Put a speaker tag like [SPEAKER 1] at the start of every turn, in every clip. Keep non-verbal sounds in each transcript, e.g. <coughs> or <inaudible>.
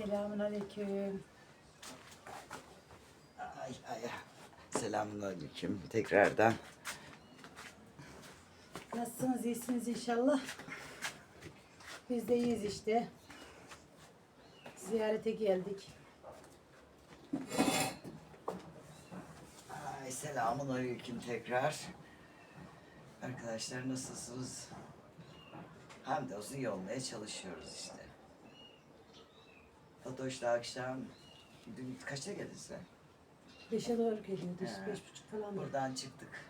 [SPEAKER 1] Selamun aleyküm.
[SPEAKER 2] Ay ay. Selamünaleyküm tekrardan.
[SPEAKER 1] Nasılsınız? iyisiniz inşallah. Biz de iyiyiz işte. Ziyarete geldik.
[SPEAKER 2] Ay selamünaleyküm tekrar. Arkadaşlar nasılsınız? Hamdolsun iyi olmaya çalışıyoruz işte. Fatoş da akşam dün kaçta geldin sen?
[SPEAKER 1] Beşe doğru geliyordu.
[SPEAKER 2] He.
[SPEAKER 1] işte, Beş buçuk falan. da.
[SPEAKER 2] Buradan çıktık.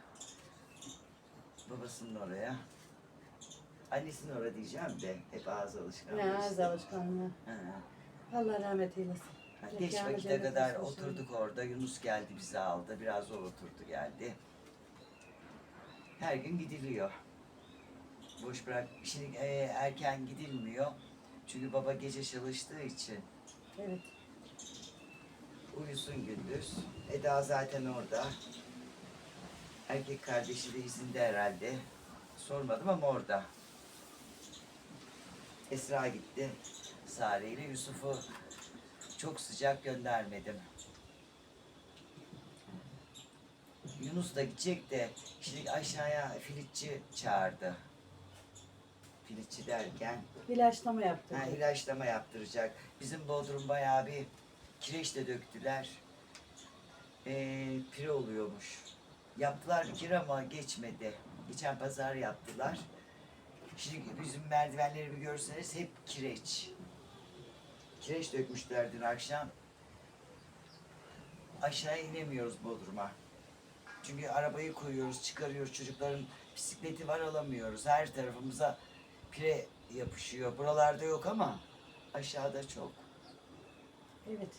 [SPEAKER 2] Babasının oraya. Annesinin oraya diyeceğim de hep ağız alışkanlığı.
[SPEAKER 1] Ne
[SPEAKER 2] işte.
[SPEAKER 1] alışkanlığı.
[SPEAKER 2] He.
[SPEAKER 1] Allah rahmet eylesin.
[SPEAKER 2] Ha,
[SPEAKER 1] Mekanı
[SPEAKER 2] Geç vakite
[SPEAKER 1] cennet
[SPEAKER 2] kadar
[SPEAKER 1] olsun inşallah.
[SPEAKER 2] oturduk orada. Yunus geldi bizi aldı. Biraz o oturdu geldi. Her gün gidiliyor. Boş bırak. Şimdi e, erken gidilmiyor. Çünkü baba gece çalıştığı için
[SPEAKER 1] Evet.
[SPEAKER 2] uyusun gündüz. Eda zaten orada. Erkek kardeşi de izinde herhalde. Sormadım ama orada. Esra gitti. Sare ile Yusuf'u çok sıcak göndermedim. Yunus da gidecek de şimdi aşağıya filitçi çağırdı. Filitçi derken
[SPEAKER 1] İlaçlama yaptık.
[SPEAKER 2] Ha, ilaçlama yaptıracak. Bizim Bodrum bayağı bir kireç de döktüler. Ee, pire oluyormuş. Yaptılar bir kere ama geçmedi. Geçen pazar yaptılar. Şimdi bizim merdivenleri bir görseniz hep kireç. Kireç dökmüşler dün akşam. Aşağı inemiyoruz Bodrum'a. Çünkü arabayı koyuyoruz, çıkarıyoruz. Çocukların bisikleti var alamıyoruz. Her tarafımıza pire yapışıyor. Buralarda yok ama aşağıda çok.
[SPEAKER 1] Evet.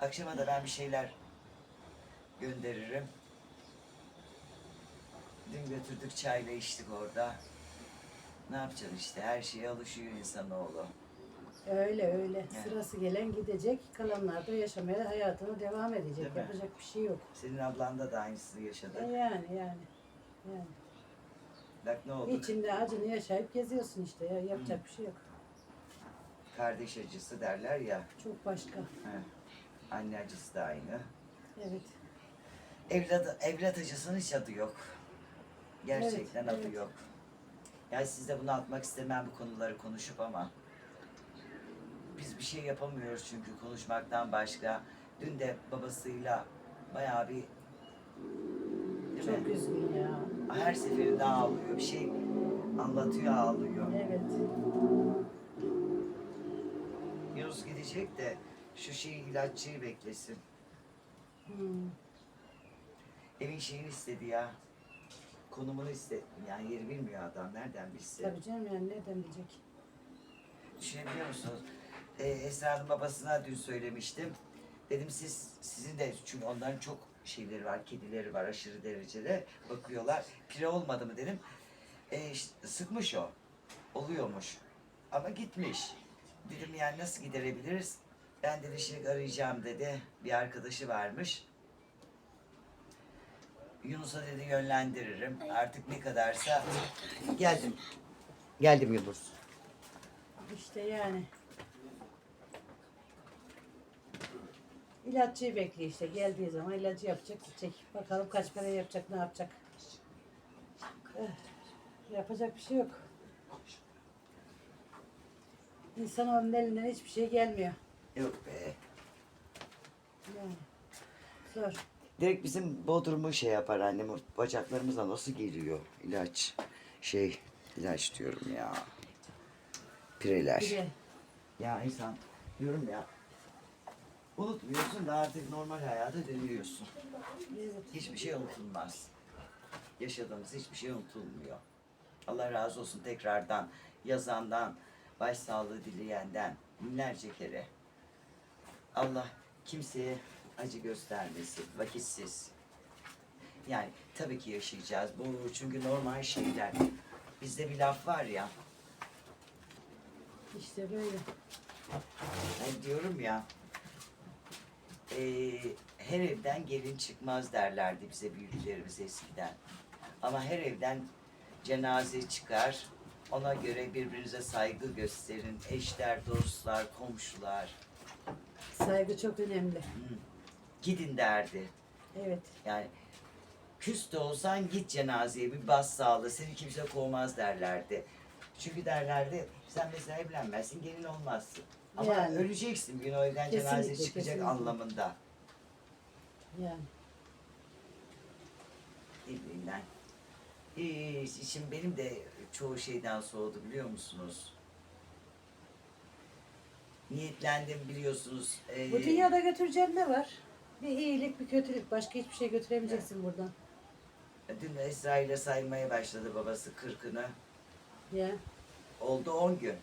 [SPEAKER 2] Akşama da ben bir şeyler gönderirim. Dün götürdük çayla içtik orada. Ne yapacaksın işte her şeye alışıyor insanoğlu.
[SPEAKER 1] Öyle öyle.
[SPEAKER 2] Evet.
[SPEAKER 1] Sırası gelen gidecek. Kalanlar da yaşamaya hayatına devam edecek.
[SPEAKER 2] Değil mi?
[SPEAKER 1] Yapacak bir şey yok.
[SPEAKER 2] Senin ablan da da aynısını yaşadı.
[SPEAKER 1] E yani yani. Yani.
[SPEAKER 2] Bak ne oldu?
[SPEAKER 1] İçinde acını yaşayıp geziyorsun işte ya. Yapacak bir şey yok.
[SPEAKER 2] Kardeş acısı derler ya.
[SPEAKER 1] Çok başka.
[SPEAKER 2] He. Anne acısı da aynı.
[SPEAKER 1] Evet.
[SPEAKER 2] Evlat, evlat acısının hiç adı yok. Gerçekten
[SPEAKER 1] Evet,
[SPEAKER 2] adı
[SPEAKER 1] evet.
[SPEAKER 2] yok. Yani sizde bunu atmak istemem bu konuları konuşup ama biz bir şey yapamıyoruz çünkü konuşmaktan başka. Dün de babasıyla bayağı bir değil
[SPEAKER 1] Çok
[SPEAKER 2] mi?
[SPEAKER 1] üzgün ya.
[SPEAKER 2] Her seferinde ağlıyor. Bir şey anlatıyor ağlıyor.
[SPEAKER 1] Evet.
[SPEAKER 2] Yunus gidecek de şu şey ilaççıyı beklesin.
[SPEAKER 1] Hmm.
[SPEAKER 2] Evin şeyini istedi ya. Konumunu istedi. Yani yeri bilmiyor adam. Nereden bilsin?
[SPEAKER 1] Tabii canım yani nereden bilecek?
[SPEAKER 2] Düşünebiliyor musunuz? Ee, Esra'nın babasına dün söylemiştim. Dedim siz sizin de çünkü onların çok şeyleri var, kedileri var aşırı derecede bakıyorlar. Pire olmadı mı dedim. Ee, işte sıkmış o. Oluyormuş. Ama gitmiş. Dedim yani nasıl giderebiliriz? Ben dedi şimdi arayacağım dedi. Bir arkadaşı varmış. Yunus'a dedi yönlendiririm. Artık ne kadarsa geldim. Geldim Yunus.
[SPEAKER 1] İşte yani. İlaççıyı bekliyor işte. Geldiği zaman ilacı yapacak, gidecek. Bakalım kaç para yapacak, ne yapacak. Eh, Yapacak bir şey yok. İnsanoğlunun elinden hiçbir şey gelmiyor.
[SPEAKER 2] Yok be.
[SPEAKER 1] Yani. Zor.
[SPEAKER 2] Direkt bizim Bodrum'u şey yapar annem. Bacaklarımıza nasıl geliyor ilaç. Şey ilaç diyorum ya. Pireler.
[SPEAKER 1] Bir de
[SPEAKER 2] Ya insan diyorum ya. Unutmuyorsun da artık normal hayata dönüyorsun. Hiçbir şey unutulmaz. Yaşadığımız hiçbir şey unutulmuyor. Allah razı olsun tekrardan yazandan, başsağlığı dileyenden binlerce kere. Allah kimseye acı göstermesin, vakitsiz. Yani tabii ki yaşayacağız. Bu çünkü normal şeyler. Bizde bir laf var ya,
[SPEAKER 1] İşte böyle.
[SPEAKER 2] ben diyorum ya, eee, her evden gelin çıkmaz derlerdi bize büyüklerimiz eskiden. Ama her evden cenaze çıkar. Ona göre birbirinize saygı gösterin. Eşler, dostlar, komşular.
[SPEAKER 1] Saygı çok önemli.
[SPEAKER 2] Gidin derdi.
[SPEAKER 1] Evet.
[SPEAKER 2] Yani küs de olsan git cenazeye bir bas sağla seni kimse kovmaz derlerdi. Çünkü derlerdi sen mesela evlenmezsin gelin olmazsın. Ama
[SPEAKER 1] Yani.
[SPEAKER 2] öleceksin bir gün o evden
[SPEAKER 1] Kesinlikle,
[SPEAKER 2] cenaze çıkacak
[SPEAKER 1] kesinlikle.
[SPEAKER 2] anlamında.
[SPEAKER 1] Yani.
[SPEAKER 2] Birbirinden. Ee, şimdi benim de çoğu şeyden soğudu biliyor musunuz? Niyetlendim biliyorsunuz. Ee,
[SPEAKER 1] Bu dünyada götüreceğin ne var? Bir iyilik, bir kötülük. Başka hiçbir şey götüremeyeceksin buradan.
[SPEAKER 2] Dün Esra ile saymaya başladı babası kırkını.
[SPEAKER 1] Ya.
[SPEAKER 2] Oldu 10 gün.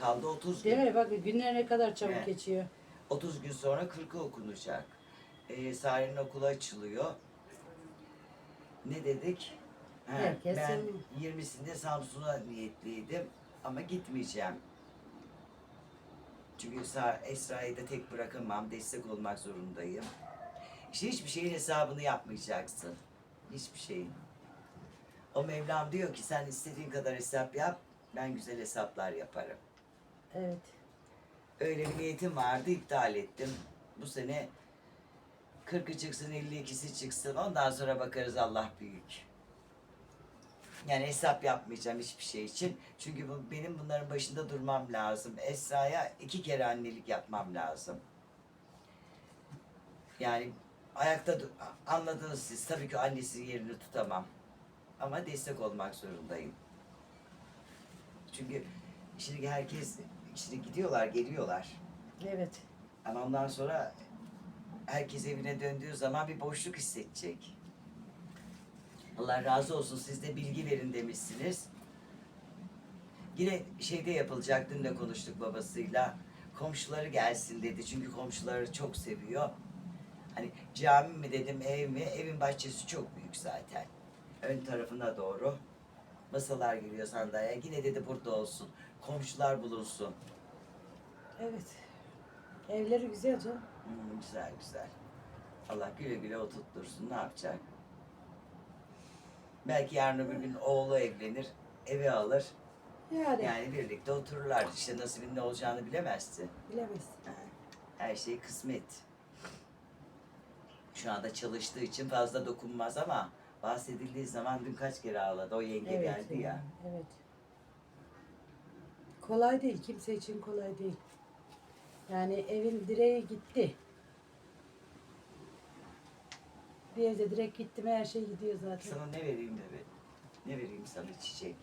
[SPEAKER 2] Kaldı 30
[SPEAKER 1] Değil
[SPEAKER 2] gün.
[SPEAKER 1] mi? Bak günler ne kadar çabuk
[SPEAKER 2] Evet.
[SPEAKER 1] geçiyor.
[SPEAKER 2] 30 gün sonra 40'ı okunacak. Ee, Sare'nin okulu açılıyor. Ne dedik? Ha,
[SPEAKER 1] Herkes
[SPEAKER 2] ben
[SPEAKER 1] senin.
[SPEAKER 2] 20'sinde Samsun'a niyetliydim ama gitmeyeceğim. Çünkü Sa- Esra'yı da tek bırakamam, destek olmak zorundayım. İşte hiçbir şeyin hesabını yapmayacaksın. Hiçbir şeyin. O Mevlam diyor ki sen istediğin kadar hesap yap, ben güzel hesaplar yaparım.
[SPEAKER 1] Evet.
[SPEAKER 2] Öyle bir niyetim vardı iptal ettim. Bu sene 40'ı çıksın 52'si çıksın ondan sonra bakarız Allah büyük. Yani hesap yapmayacağım hiçbir şey için. Çünkü bu, benim bunların başında durmam lazım. Esra'ya iki kere annelik yapmam lazım. Yani ayakta anladınız siz. Tabii ki annesinin yerini tutamam. Ama destek olmak zorundayım. Çünkü şimdi herkes şimdi gidiyorlar, geliyorlar.
[SPEAKER 1] Evet.
[SPEAKER 2] Ama ondan sonra herkes evine döndüğü zaman bir boşluk hissedecek. Allah razı olsun siz de bilgi verin demişsiniz. Yine şeyde yapılacak dün de konuştuk babasıyla. Komşuları gelsin dedi çünkü komşuları çok seviyor. Hani cami mi dedim ev mi? Evin bahçesi çok büyük zaten. Ön tarafına doğru. Masalar geliyor sandalye. Yine dedi burada olsun. Komşular bulunsun.
[SPEAKER 1] Evet. Evleri güzel canım.
[SPEAKER 2] Hmm, güzel güzel. Allah güle güle oturtursun. Ne yapacak? Belki yarın öbür gün oğlu evlenir, eve alır.
[SPEAKER 1] Yani,
[SPEAKER 2] Yani birlikte otururlar. İşte nasibin ne olacağını bilemezsin.
[SPEAKER 1] bilemezsin.
[SPEAKER 2] Ha, Her şey kısmet. Şu anda çalıştığı için fazla dokunmaz ama bahsedildiği zaman dün kaç kere ağladı. O yenge
[SPEAKER 1] Evet.
[SPEAKER 2] geldi ya.
[SPEAKER 1] Evet. Kolay değil. Kimse için kolay değil. Yani evin direği gitti. Bir evde direkt gitti mi her şey gidiyor zaten.
[SPEAKER 2] Sana ne vereyim de be? Ne vereyim sana çiçek?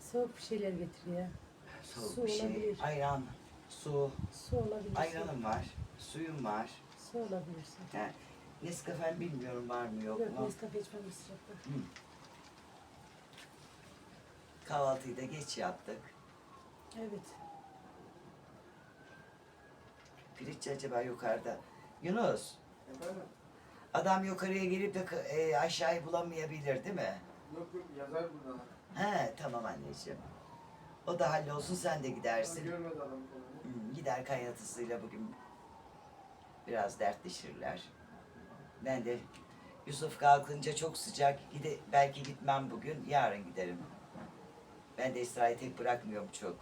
[SPEAKER 1] Soğuk bir şeyler getir ya.
[SPEAKER 2] Soğuk
[SPEAKER 1] Su
[SPEAKER 2] bir şey.
[SPEAKER 1] olabilir.
[SPEAKER 2] Ayran, su.
[SPEAKER 1] Su olabilir.
[SPEAKER 2] Ayranım var, suyum var.
[SPEAKER 1] Su olabilirsin.
[SPEAKER 2] Ha, Nescafe bilmiyorum var mı yok,
[SPEAKER 1] Yok
[SPEAKER 2] mu?
[SPEAKER 1] Nescafe içmemiz sıcakta.
[SPEAKER 2] Kahvaltıyı da geç yaptık.
[SPEAKER 1] Evet.
[SPEAKER 2] Pirinç acaba yukarıda. Yunus,
[SPEAKER 3] Efendim?
[SPEAKER 2] adam yukarıya gelip de k- e, aşağıyı bulamayabilir değil mi?
[SPEAKER 3] Yok yok yazar burada.
[SPEAKER 2] He tamam anneciğim. O da hallolsun sen de gidersin.
[SPEAKER 3] görmedi adam konuyu.
[SPEAKER 2] Gider kaynatısıyla bugün biraz dertleşirler. Ben de Yusuf kalkınca çok sıcak. Gide, belki gitmem bugün. Yarın giderim. Ben de Esra'yı tek bırakmıyorum çok.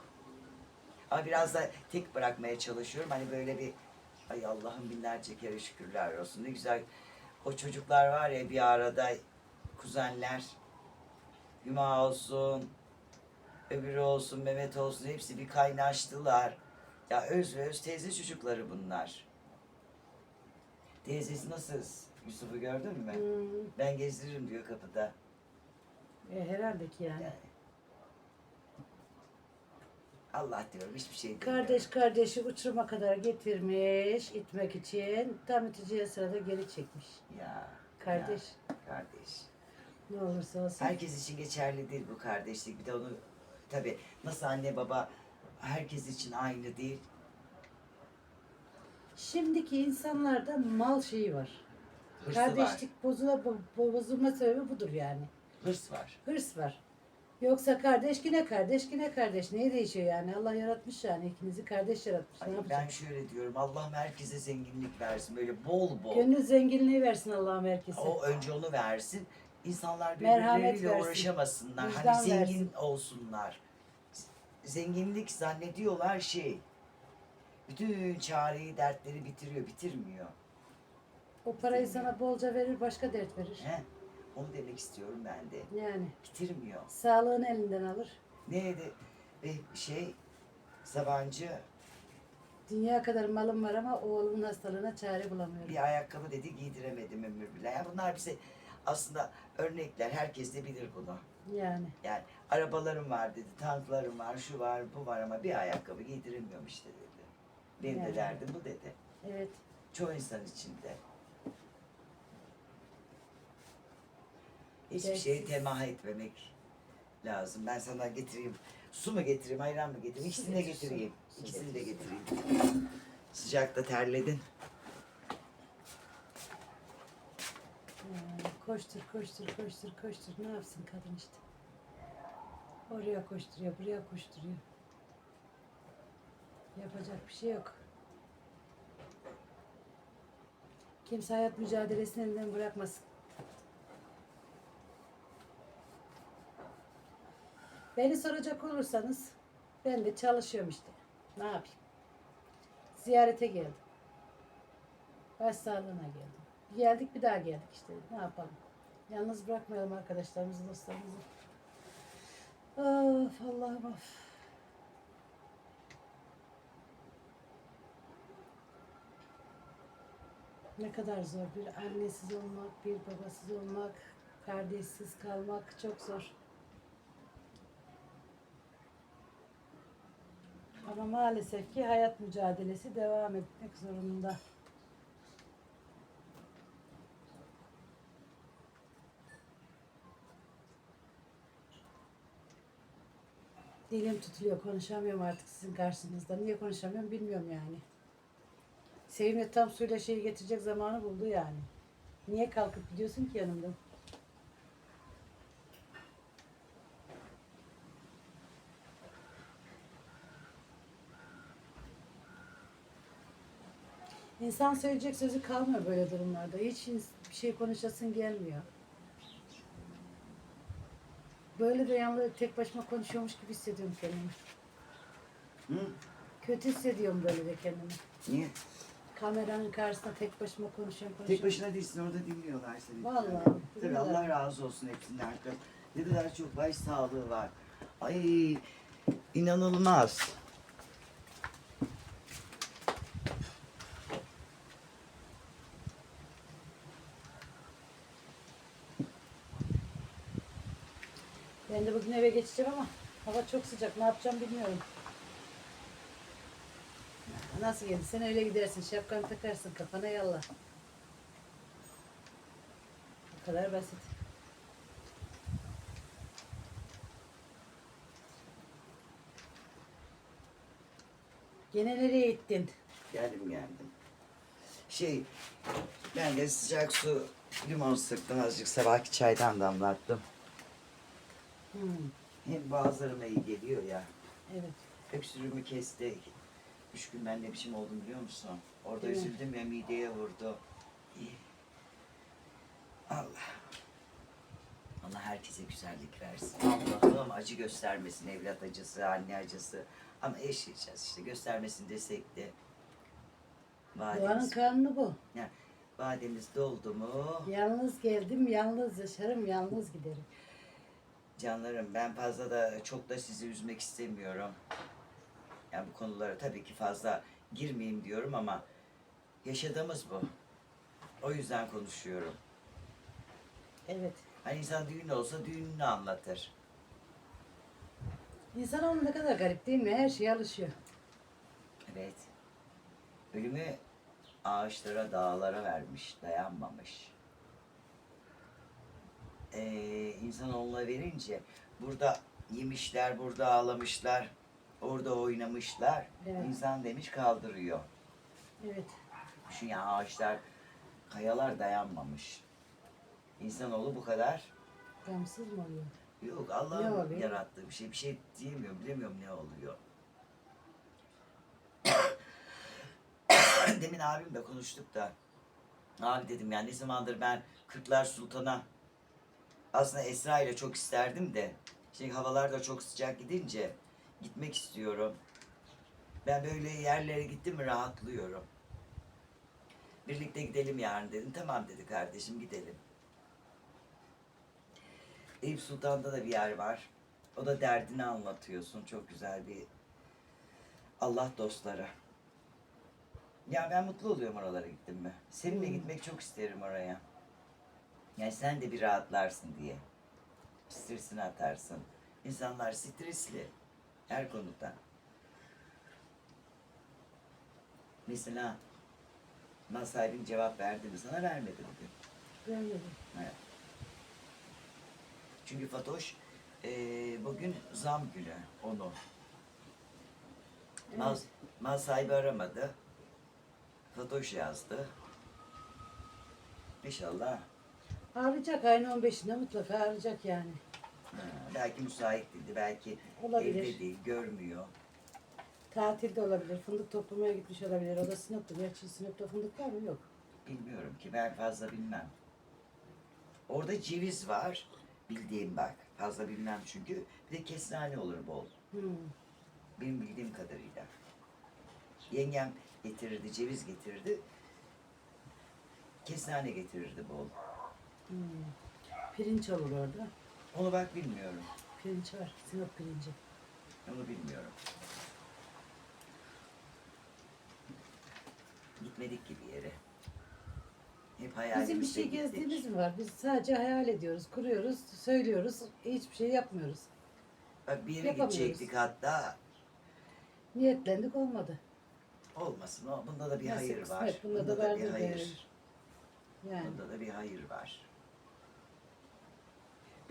[SPEAKER 2] Ama biraz da tek bırakmaya çalışıyorum. Hani böyle bir ay Allah'ım binlerce kere şükürler olsun. Ne güzel o çocuklar var ya bir arada kuzenler. Hüma olsun, öbürü olsun, Mehmet olsun hepsi bir kaynaştılar. Ya öz ve öz teyze çocukları bunlar. Teyzesi nasıl? Yusuf'u gördün mü?
[SPEAKER 1] Hmm,
[SPEAKER 2] Ben gezdiririm diyor kapıda.
[SPEAKER 1] e, herhalde ki yani.
[SPEAKER 2] Yani. Allah diyorum hiçbir şey demiyorum.
[SPEAKER 1] Kardeş kardeşi uçuruma kadar getirmiş itmek için. Tam iteceği sırada geri çekmiş.
[SPEAKER 2] Ya.
[SPEAKER 1] Kardeş.
[SPEAKER 2] ya, kardeş.
[SPEAKER 1] Ne olursa olsun.
[SPEAKER 2] Herkes için geçerli değil bu kardeşlik. Bir de onu tabii nasıl anne baba herkes için aynı değil.
[SPEAKER 1] Şimdiki insanlarda mal şeyi var.
[SPEAKER 2] Hırsı var.
[SPEAKER 1] Kardeşlik bozula, bo- bozulma sebebi budur yani.
[SPEAKER 2] Hırs var.
[SPEAKER 1] Hırs var. Yoksa kardeş yine kardeş yine kardeş. Neye değişiyor yani? Allah yaratmış yani. ikinizi kardeş yaratmış.
[SPEAKER 2] Ay,
[SPEAKER 1] ne
[SPEAKER 2] ben
[SPEAKER 1] yapacak?
[SPEAKER 2] şöyle diyorum. Allah'ım herkese zenginlik versin. Böyle bol bol.
[SPEAKER 1] Gönül zenginliği versin Allah'ım herkese.
[SPEAKER 2] O önce onu versin. İnsanlar
[SPEAKER 1] Merhamet
[SPEAKER 2] birbirleriyle
[SPEAKER 1] versin.
[SPEAKER 2] uğraşamasınlar.
[SPEAKER 1] Vicdan
[SPEAKER 2] Hani zengin
[SPEAKER 1] versin.
[SPEAKER 2] olsunlar. zenginlik zannediyorlar şey. Bütün çareyi, dertleri bitiriyor, bitirmiyor.
[SPEAKER 1] O parayı sana bolca verir, başka dert verir.
[SPEAKER 2] He? Onu demek istiyorum ben de.
[SPEAKER 1] Yani
[SPEAKER 2] Bitirmiyor.
[SPEAKER 1] sağlığını elinden alır.
[SPEAKER 2] Neydi? Ve şey, Sabancı
[SPEAKER 1] Dünya kadar malım var ama oğlumun hastalığına çare bulamıyorum.
[SPEAKER 2] bir ayakkabı dedi giydiremedim ömür bile. Yani bunlar bize aslında örnekler. Herkes de bilir bunu.
[SPEAKER 1] Yani
[SPEAKER 2] Yani arabalarım var dedi, tanklarım var, şu var, bu var ama bir ayakkabı giydiremiyorum işte dedi. Benim de
[SPEAKER 1] Yani.
[SPEAKER 2] derdim bu dedi.
[SPEAKER 1] evet.
[SPEAKER 2] Çoğu insan içinde. Hiçbir şeye temah etmemek lazım. Ben sana getireyim. Su mu getireyim, ayran mı getireyim?
[SPEAKER 1] Su
[SPEAKER 2] İkisini de
[SPEAKER 1] getir, su.
[SPEAKER 2] getireyim.
[SPEAKER 1] Su
[SPEAKER 2] İkisini de
[SPEAKER 1] getir,
[SPEAKER 2] getireyim. Sıcakta terledin.
[SPEAKER 1] Ee, koştur, koştur, koştur, koştur. Ne yapsın kadın işte. Oraya koşturuyor, buraya koşturuyor. Yapacak bir şey yok. Kimse hayat mücadelesini elinden bırakmasın. Beni soracak olursanız ben de çalışıyorum işte. Ne yapayım? Ziyarete geldim. Başsağlığına geldim. Geldik bir daha geldik işte. Ne yapalım? Yalnız bırakmayalım arkadaşlarımızı, dostlarımızı. Of Allah'ım of. Ne kadar zor bir annesiz olmak, bir babasız olmak, kardeşsiz kalmak çok zor. Ama maalesef ki hayat mücadelesi devam etmek zorunda. Dilim tutuluyor, konuşamıyorum artık sizin karşınızda. Niye konuşamıyorum bilmiyorum yani. Sevim'le tam suyla şeyi getirecek zamanı buldu yani. Niye kalkıp gidiyorsun ki yanımdan? İnsan söyleyecek sözü kalmıyor böyle durumlarda. Hiç bir şey konuşasın gelmiyor. Böyle de yalnız tek başıma konuşuyormuş gibi hissediyorum kendimi.
[SPEAKER 2] Hı?
[SPEAKER 1] Kötü hissediyorum böyle de kendimi.
[SPEAKER 2] Niye?
[SPEAKER 1] Kameranın karşısında tek başıma konuşuyorum
[SPEAKER 2] Tek
[SPEAKER 1] konuşuyorum.
[SPEAKER 2] başına değilsin orada dinliyorlar seni.
[SPEAKER 1] Vallahi,
[SPEAKER 2] Tabii
[SPEAKER 1] dinliyorlar.
[SPEAKER 2] Allah razı olsun hepsinden. Ne kadar çok baş sağlığı var. Ay inanılmaz.
[SPEAKER 1] Ben de bugün eve geçeceğim ama hava çok sıcak. Ne yapacağım bilmiyorum. Nasıl geldi? Sen öyle gidersin. Şapkanı takarsın. Kafana yalla. Bu kadar basit. Gene nereye gittin?
[SPEAKER 2] Geldim geldim. Şey ben de sıcak su limon sıktım azıcık sabahki çaydan damlattım.
[SPEAKER 1] Hmm,
[SPEAKER 2] Hem boğazlarıma iyi geliyor ya.
[SPEAKER 1] evet.
[SPEAKER 2] Öksürüğümü kesti. Üç gün ben ne biçim oldum biliyor musun? Orada
[SPEAKER 1] Değil mi?
[SPEAKER 2] üzüldüm ya mideye vurdu. Allah. Allah herkese güzellik versin. Allah'ım acı göstermesin evlat acısı, anne acısı. Ama yaşayacağız işte göstermesin desek de.
[SPEAKER 1] Doğanın
[SPEAKER 2] Vademiz,
[SPEAKER 1] kanunu bu.
[SPEAKER 2] vademiz doldu mu?
[SPEAKER 1] Yalnız geldim, yalnız yaşarım, yalnız giderim.
[SPEAKER 2] Canlarım ben fazla da çok da sizi üzmek istemiyorum. Yani bu konulara tabii ki fazla girmeyeyim diyorum ama yaşadığımız bu. O yüzden konuşuyorum.
[SPEAKER 1] Evet.
[SPEAKER 2] Hani insan düğün olsa düğününü anlatır.
[SPEAKER 1] İnsanoğlu ne kadar garip değil mi? Her şeye alışıyor.
[SPEAKER 2] Evet. Ölümü ağaçlara, dağlara vermiş, dayanmamış. Ee, insanoğluna verince burada yemişler, burada ağlamışlar, orada oynamışlar.
[SPEAKER 1] Evet.
[SPEAKER 2] İnsan demiş kaldırıyor.
[SPEAKER 1] Evet.
[SPEAKER 2] Düşün ya ağaçlar, kayalar dayanmamış. İnsanoğlu bu kadar.
[SPEAKER 1] Gamsız mı oluyor?
[SPEAKER 2] Yok Allah'ın yarattığı bir şey. Bir şey diyemiyorum, bilemiyorum ne oluyor. <coughs> Demin abimle konuştuk da. Abi dedim yani ne zamandır ben Kırklar Sultan'a aslında Esra ile çok isterdim de. Şimdi havalar da çok sıcak gidince Gitmek istiyorum. Ben böyle yerlere gittim mi rahatlıyorum. Birlikte gidelim yarın dedim. Tamam dedi kardeşim gidelim. Eyüp Sultan'da da bir yer var. O da derdini anlatıyorsun. Çok güzel bir Allah dostları. Ya ben mutlu oluyorum oralara gittim mi? Seninle
[SPEAKER 1] Hmm.
[SPEAKER 2] gitmek çok isterim oraya. Yani sen de bir rahatlarsın diye. Stresini atarsın. İnsanlar stresli. Her konuda. Mesela mal sahibin cevap verdi mi? Sana vermedi bugün.
[SPEAKER 1] Böyle.
[SPEAKER 2] Evet. Çünkü Fatoş eee, bugün zam günü onu. Mal,
[SPEAKER 1] Evet.
[SPEAKER 2] mal sahibi aramadı. Fatoş yazdı. İnşallah
[SPEAKER 1] Ağrıyacak ayın 15'inde mutlaka ağrıyacak yani.
[SPEAKER 2] Belki müsait değildi, belki
[SPEAKER 1] Olabilir.
[SPEAKER 2] evde değil, görmüyor.
[SPEAKER 1] Tatilde olabilir, fındık toplamaya gitmiş olabilir. O da Sinop'ta. Gerçi Sinop'ta fındık var mı? Yok.
[SPEAKER 2] Bilmiyorum ki ben fazla bilmem. Orada ceviz var. Bildiğim bak. Fazla bilmem çünkü. Bir de kestane olur bol.
[SPEAKER 1] Hmm.
[SPEAKER 2] Benim bildiğim kadarıyla. Yengem getirirdi, ceviz getirirdi. Kestane getirirdi bol.
[SPEAKER 1] Hmm. Pirinç olur orada.
[SPEAKER 2] Onu bak bilmiyorum.
[SPEAKER 1] Pirinç var. Sinop pirinci.
[SPEAKER 2] Onu bilmiyorum. Gitmedik ki bir yere. Hep hayalimizde
[SPEAKER 1] Bizim bir şey gezdiğimiz mi var? Biz sadece hayal ediyoruz, kuruyoruz, söylüyoruz. Hiçbir şey yapmıyoruz.
[SPEAKER 2] Bak bir yere
[SPEAKER 1] Yapamıyoruz.
[SPEAKER 2] gidecektik hatta.
[SPEAKER 1] Niyetlendik olmadı.
[SPEAKER 2] Olmasın o. Bunda da bir
[SPEAKER 1] Nasip
[SPEAKER 2] hayır var.
[SPEAKER 1] kısmet, bunda da
[SPEAKER 2] bir hayır.
[SPEAKER 1] değer. Yani.
[SPEAKER 2] Bunda da bir hayır var.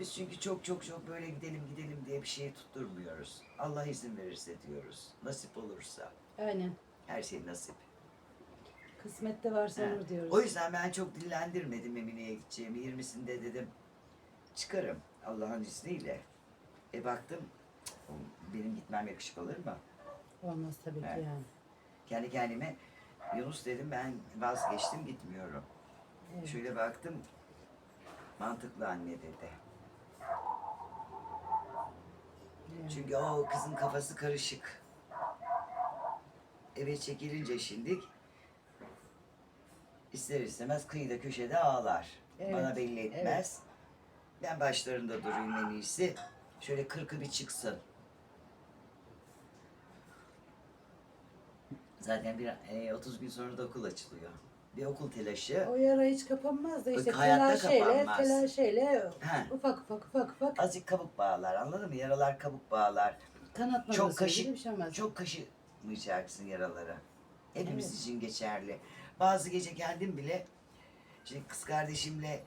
[SPEAKER 2] Biz çünkü çok çok çok böyle gidelim gidelim diye bir şey tutturmuyoruz. Allah izin verirse diyoruz. Nasip olursa.
[SPEAKER 1] Aynen.
[SPEAKER 2] Her şey nasip.
[SPEAKER 1] Kısmette varsa
[SPEAKER 2] He.
[SPEAKER 1] olur diyoruz.
[SPEAKER 2] O yüzden ben çok dillendirmedim Emine'ye gideceğimi. 20'sinde dedim çıkarım Allah'ın izniyle. E baktım benim gitmem yakışık olur mu?
[SPEAKER 1] Olmaz tabii ki
[SPEAKER 2] Evet.
[SPEAKER 1] yani.
[SPEAKER 2] Kendi kendime Yunus dedim ben vazgeçtim gitmiyorum.
[SPEAKER 1] Evet.
[SPEAKER 2] Şöyle baktım mantıklı anne dedi.
[SPEAKER 1] yani.
[SPEAKER 2] Çünkü o kızın kafası karışık. Eve çekilince şimdi ister istemez kıyıda köşede ağlar.
[SPEAKER 1] Evet,
[SPEAKER 2] Bana belli etmez. Ben başlarında durayım en iyisi. Şöyle kırkı bir çıksın. Zaten bir e, 30 gün sonra da okul açılıyor. Bir okul telaşı.
[SPEAKER 1] O yara hiç kapanmaz da işte
[SPEAKER 2] Hayatta
[SPEAKER 1] telaşeyle,
[SPEAKER 2] kapanmaz.
[SPEAKER 1] telaşeyle
[SPEAKER 2] He.
[SPEAKER 1] ufak ufak ufak ufak
[SPEAKER 2] Azıcık kabuk bağlar anladın mı? Yaralar kabuk bağlar.
[SPEAKER 1] kanatmaması
[SPEAKER 2] Çok kaşık-
[SPEAKER 1] bir şey olmaz.
[SPEAKER 2] Çok kaşımayacaksın yaraları. Hepimiz
[SPEAKER 1] Evet.
[SPEAKER 2] için geçerli. Bazı gece kendim bile şimdi kız kardeşimle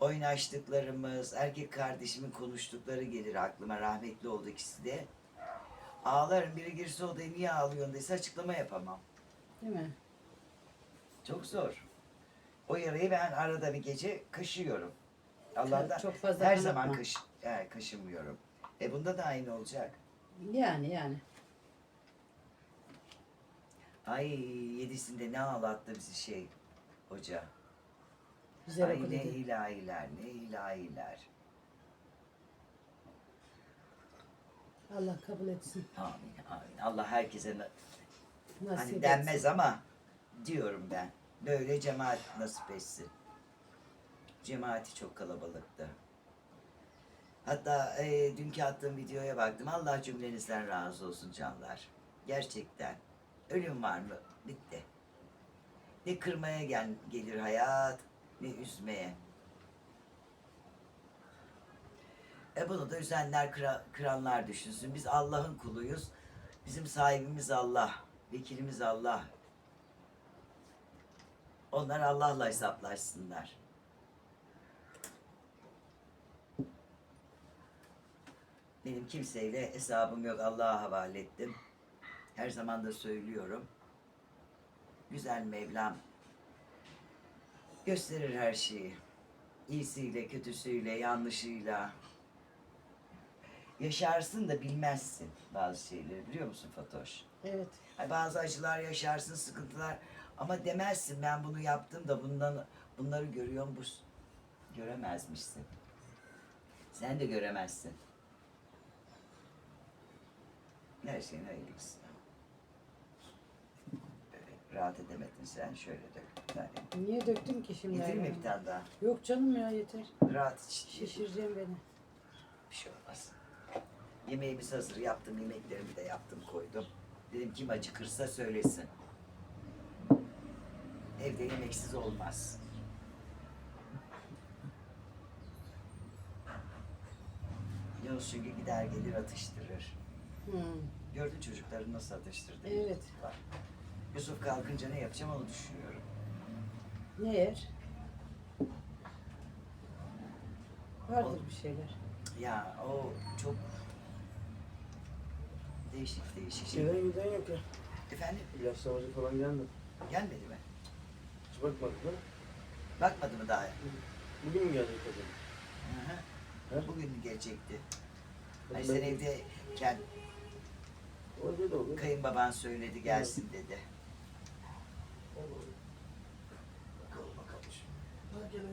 [SPEAKER 2] oynaştıklarımız, erkek kardeşimin konuştukları gelir aklıma. Rahmetli oldu ikisi de. Ağlarım biri girse odaya niye ağlıyorsun dese açıklama yapamam.
[SPEAKER 1] Değil mi?
[SPEAKER 2] Çok zor. O yarayı ben arada bir gece kaşıyorum. Allah'tan
[SPEAKER 1] Çok fazla
[SPEAKER 2] her
[SPEAKER 1] kanatma.
[SPEAKER 2] zaman kaş, he, kaşımıyorum. E bunda da aynı olacak.
[SPEAKER 1] Yani yani.
[SPEAKER 2] Ay yedisinde ne ağlattı bizi şey hoca.
[SPEAKER 1] Güzel
[SPEAKER 2] Ay ne
[SPEAKER 1] dedi.
[SPEAKER 2] ilahiler ne ilahiler.
[SPEAKER 1] Allah kabul etsin.
[SPEAKER 2] Amin amin. Allah herkese na-
[SPEAKER 1] Nasip
[SPEAKER 2] hani
[SPEAKER 1] etsin.
[SPEAKER 2] denmez ama diyorum ben. Böyle cemaat nasip etsin. Cemaati çok kalabalıktı. Hatta e, dünkü attığım videoya baktım. Allah cümlenizden razı olsun canlar. Gerçekten. Ölüm var mı? Bitti. Ne kırmaya gel, gelir hayat, ne üzmeye. E bunu da üzenler, kıra- kıranlar düşünsün. Biz Allah'ın kuluyuz. Bizim sahibimiz Allah. Vekilimiz Allah. Onlar Allah'la hesaplaşsınlar. Benim kimseyle hesabım yok. Allah'a havale ettim. Her zaman da söylüyorum. Güzel Mevlam gösterir her şeyi. İyisiyle, kötüsüyle, yanlışıyla. Yaşarsın da bilmezsin bazı şeyleri biliyor musun Fatoş?
[SPEAKER 1] Evet.
[SPEAKER 2] Hani bazı acılar yaşarsın, sıkıntılar ama demezsin ben bunu yaptım da bundan bunları görüyorum bu göremezmişsin. Sen de göremezsin. Her şeyin hayırlısı. Rahat edemedin sen şöyle dök. bir tane.
[SPEAKER 1] Niye döktüm ki şimdi?
[SPEAKER 2] Yedir mi
[SPEAKER 1] ayranı?
[SPEAKER 2] bir tane daha?
[SPEAKER 1] Yok canım ya yeter.
[SPEAKER 2] Rahat iç.
[SPEAKER 1] Şişireceğim beni.
[SPEAKER 2] Bir şey olmaz. Yemeğimiz hazır. Yaptım yemeklerimi de yaptım koydum. Dedim kim acıkırsa söylesin. Evde yemeksiz olmaz. Yunus çünkü gider gelir atıştırır.
[SPEAKER 1] Hmm.
[SPEAKER 2] Gördün çocukları nasıl atıştırdı?
[SPEAKER 1] Evet.
[SPEAKER 2] Bak. Yusuf kalkınca ne yapacağım onu düşünüyorum.
[SPEAKER 1] Ne yer? Vardır bir şeyler.
[SPEAKER 2] Ya o çok değişik değişik şey.
[SPEAKER 3] Şeyden giden yok ya.
[SPEAKER 2] Efendim
[SPEAKER 3] İlaçlamacı falan gelmedi.
[SPEAKER 2] gelmedi mi?
[SPEAKER 3] Hiç bakmadık mı?
[SPEAKER 2] Bakmadı mı daha?
[SPEAKER 3] Bugün mü gelecek acaba?
[SPEAKER 2] Hı? Bugün gelecekti. Hani sen evdeyken
[SPEAKER 3] Öyle de olur.
[SPEAKER 2] kayınbaban söyledi gelsin dedi. Bakalım bakalım şimdi.
[SPEAKER 3] Ha, gene.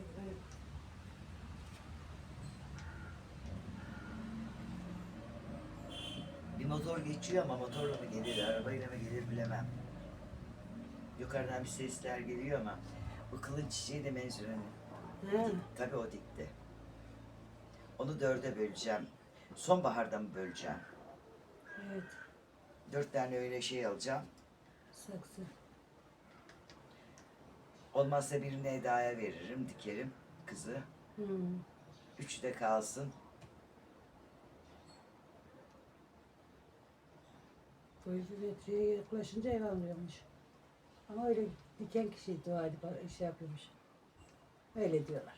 [SPEAKER 2] Bir motor geçiyor ama motorla mı gelir, arabayla mı gelir bilemem. Yukarıdan bir sesler geliyor ama bu kılın çiçeği de mensurenin.
[SPEAKER 1] Ha.
[SPEAKER 2] Tabii o dikti. Onu dörde böleceğim. Sonbaharda mı böleceğim?
[SPEAKER 1] Evet.
[SPEAKER 2] Dört tane öyle şey alacağım.
[SPEAKER 1] Saksı.
[SPEAKER 2] Olmazsa birini Eda'ya veririm, dikerim kızı.
[SPEAKER 1] Hmm.
[SPEAKER 2] Üçü de kalsın.
[SPEAKER 1] Boyutu metreye yaklaşınca ev alıyormuş. Ama öyle diken kişi dua edip şey yapıyormuş. Öyle diyorlar.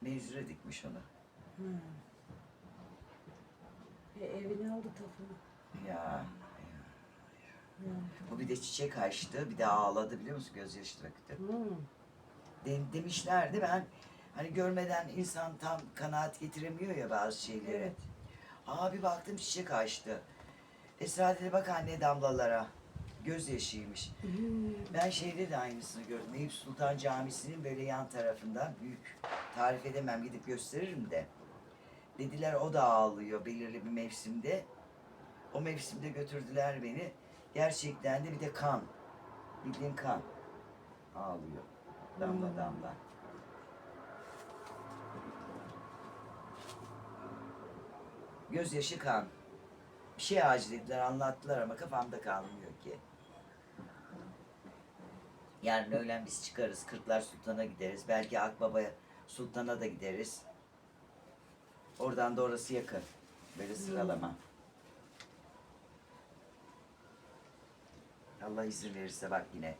[SPEAKER 2] Meczure dikmiş onu.
[SPEAKER 1] Hmm. E, evini aldı tapını.
[SPEAKER 2] Ya
[SPEAKER 1] Yani.
[SPEAKER 2] bu bir de çiçek açtı, bir de ağladı biliyor musun? Gözyaşı döktü.
[SPEAKER 1] Hmm.
[SPEAKER 2] De, demişlerdi ben hani görmeden insan tam kanaat getiremiyor ya bazı şeylere.
[SPEAKER 1] Evet.
[SPEAKER 2] Aa bir baktım çiçek açtı. Esra dedi bak anne damlalara. Gözyaşıymış.
[SPEAKER 1] Hmm.
[SPEAKER 2] Ben şeyde de aynısını gördüm. Eyüp Sultan Camisi'nin böyle yan tarafından büyük. Tarif edemem gidip gösteririm de. Dediler o da ağlıyor belirli bir mevsimde. O mevsimde götürdüler beni. Gerçekten de bir de kan. Bildiğin kan. Ağlıyor. Damla
[SPEAKER 1] Hmm.
[SPEAKER 2] damla. Gözyaşı kan. Bir şey ağacı dediler anlattılar ama kafamda kalmıyor ki. Yarın öğlen biz çıkarız. Kırklar Sultan'a gideriz. Belki Akbaba Sultan'a da gideriz. Oradan da orası yakın. Böyle sıralama. Allah izin verirse bak yine.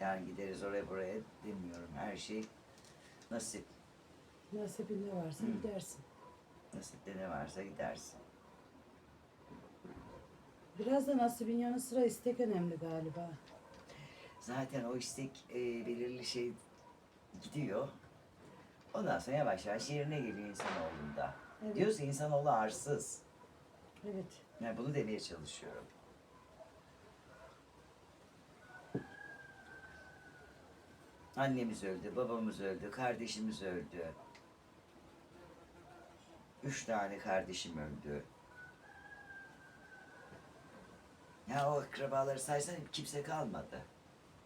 [SPEAKER 2] Yarın gideriz oraya buraya demiyorum. Her şey nasip.
[SPEAKER 1] Nasibinde varsa
[SPEAKER 2] Hmm.
[SPEAKER 1] gidersin.
[SPEAKER 2] Nasipte ne varsa gidersin.
[SPEAKER 1] Biraz da nasibin yanı sıra istek önemli galiba.
[SPEAKER 2] Zaten o istek e, belirli şey gidiyor. Ondan sonra yavaş yavaş yerine geliyor insanoğlunda.
[SPEAKER 1] Evet.
[SPEAKER 2] Diyoruz ya insanoğlu arsız.
[SPEAKER 1] Evet.
[SPEAKER 2] Yani bunu demeye çalışıyorum. Annemiz öldü, babamız öldü, kardeşimiz öldü. Üç tane kardeşim öldü. Ya o akrabaları saysan kimse kalmadı.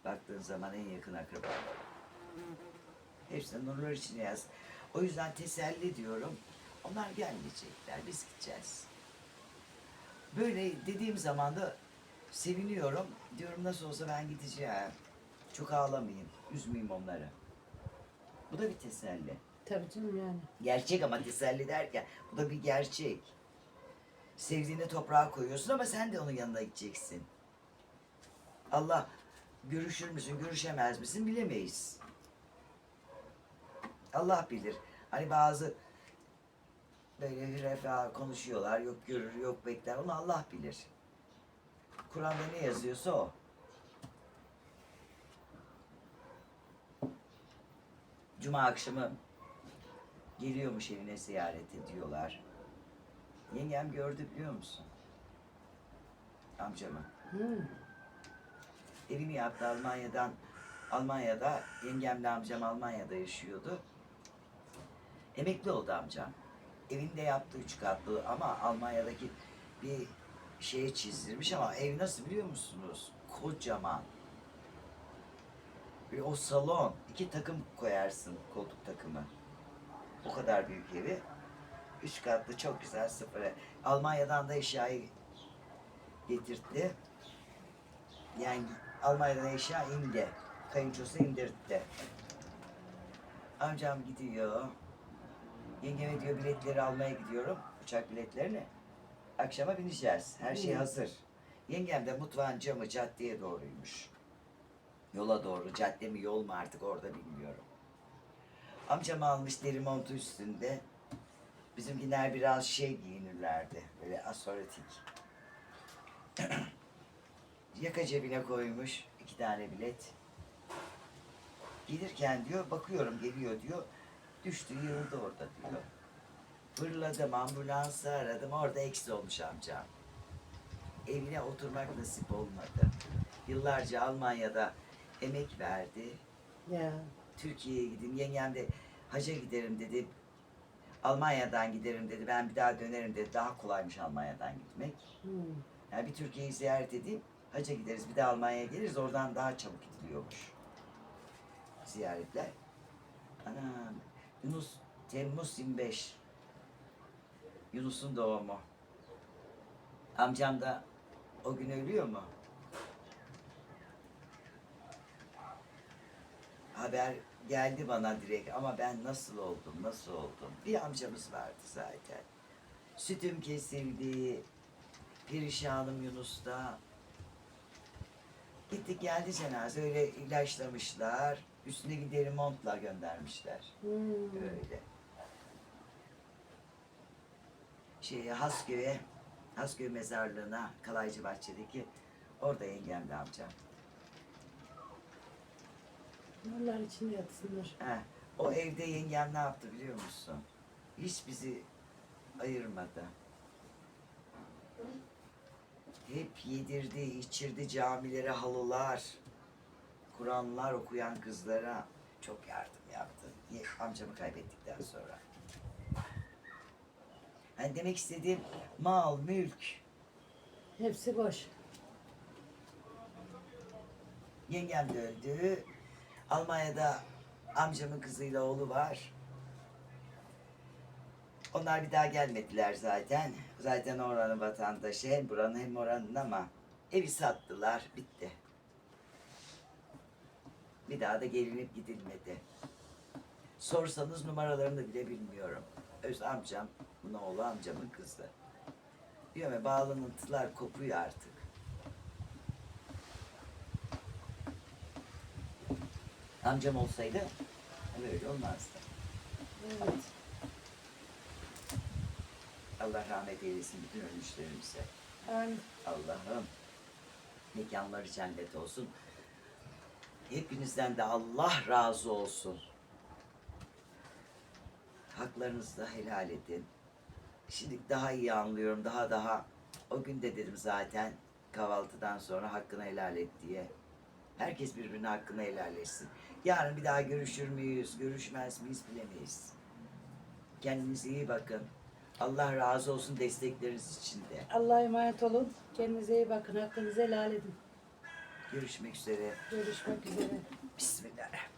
[SPEAKER 2] Baktığın zaman en yakın akrabalar. Hepsini nurlar içine yaz. O yüzden teselli diyorum. Onlar gelmeyecekler, biz gideceğiz. Böyle dediğim zaman da seviniyorum. Diyorum nasıl olsa ben gideceğim. Çok ağlamayayım, üzmeyeyim onları. Bu da bir teselli.
[SPEAKER 1] Tabii canım yani.
[SPEAKER 2] Gerçek ama teselli derken bu da bir gerçek. Sevdiğini toprağa koyuyorsun ama sen de onun yanına gideceksin. Allah görüşür müsün, görüşemez misin bilemeyiz. Allah bilir. Hani bazı böyle hürefa konuşuyorlar, yok görür, yok bekler. Onu Allah bilir. Kur'an'da ne yazıyorsa o. Cuma akşamı geliyormuş evine ziyaret ediyorlar. Yengem gördü biliyor musun? Amcamı.
[SPEAKER 1] Hmm.
[SPEAKER 2] Evini yaptı Almanya'dan. Almanya'da yengemle amcam Almanya'da yaşıyordu. Emekli oldu amcam. Evinde yaptı üç katlı ama Almanya'daki bir şeye çizdirmiş ama ev nasıl biliyor musunuz? Kocaman. Ve o salon iki takım koyarsın koltuk takımı. O kadar büyük evi. Üç katlı çok güzel sıfır. Almanya'dan da eşyayı getirtti. Yani Almanya'dan eşya indi. Kayınçosu indirtti. Amcam gidiyor. Yengeme diyor biletleri almaya gidiyorum. Uçak biletlerini. Akşama bineceğiz. Her şey hazır. Yengem de mutfağın camı caddeye doğruymuş. Yola doğru. Cadde mi yol mu artık orada bilmiyorum. Amcam almış deri montu üstünde. Bizimkiler biraz şey giyinirlerdi. Böyle asoretik. <clears throat> Yaka cebine koymuş iki tane bilet. Gelirken diyor bakıyorum geliyor diyor. Düştü yığıldı orada diyor. Fırladım ambulansı aradım orada eksi olmuş amcam. Evine oturmak nasip olmadı. Yıllarca Almanya'da emek verdi.
[SPEAKER 1] Ya.
[SPEAKER 2] Türkiye'ye gideyim. Yengem de haca giderim dedi. Almanya'dan giderim dedi. Ben bir daha dönerim dedi. Daha kolaymış Almanya'dan gitmek.
[SPEAKER 1] Hmm.
[SPEAKER 2] Yani bir Türkiye'yi ziyaret edeyim. Haca gideriz. Bir de Almanya'ya geliriz. Oradan daha çabuk gidiliyormuş. Ziyaretler. Anam. Yunus Temmuz 25. Yunus'un doğumu. Amcam da o gün ölüyor mu? Haber geldi bana direkt ama ben nasıl oldum, nasıl oldum? Bir amcamız vardı zaten. Sütüm kesildi, perişanım Yunus'ta. Gittik geldi cenaze, öyle ilaçlamışlar. Üstüne bir deri montla göndermişler.
[SPEAKER 1] Hmm.
[SPEAKER 2] Öyle. Şey, Hasköy'e, Hasköy mezarlığına, Kalaycı Bahçe'deki orada yengemle amcam.
[SPEAKER 1] Nurlar içinde yatsınlar.
[SPEAKER 2] He, o evde yengem ne yaptı biliyor musun? Hiç bizi ayırmadı. Hep yedirdi, içirdi camilere halılar, Kur'anlar okuyan kızlara çok yardım yaptı. Amcamı kaybettikten sonra. Yani demek istediğim mal, mülk.
[SPEAKER 1] Hepsi boş.
[SPEAKER 2] Yengem de öldü. Almanya'da amcamın kızıyla oğlu var. Onlar bir daha gelmediler zaten. Zaten oranın vatandaşı hem buranın hem oranın ama evi sattılar. Bitti. Bir daha da gelinip gidilmedi. Sorsanız numaralarını bile bilmiyorum. Öz amcam, bunun oğlu amcamın kızı. Diyor ya bağlantılar kopuyor artık. Amcam olsaydı böyle olmazdı.
[SPEAKER 1] Evet.
[SPEAKER 2] Allah rahmet eylesin bütün ölmüşlerimize.
[SPEAKER 1] Yani
[SPEAKER 2] Allah'ım mekanları cennet olsun. Hepinizden de Allah razı olsun. Haklarınızı da helal edin. Şimdi daha iyi anlıyorum. Daha daha o gün de dedim zaten kahvaltıdan sonra hakkını helal et diye. Herkes birbirine hakkını helal etsin. Yarın bir daha görüşür müyüz, görüşmez miyiz bilemeyiz. Kendinize iyi bakın. Allah razı olsun destekleriniz için de.
[SPEAKER 1] Allah'a emanet olun. Kendinize iyi bakın. Hakkınızı helal edin.
[SPEAKER 2] Görüşmek üzere.
[SPEAKER 1] Görüşmek üzere.
[SPEAKER 2] Bismillahirrahmanirrahim.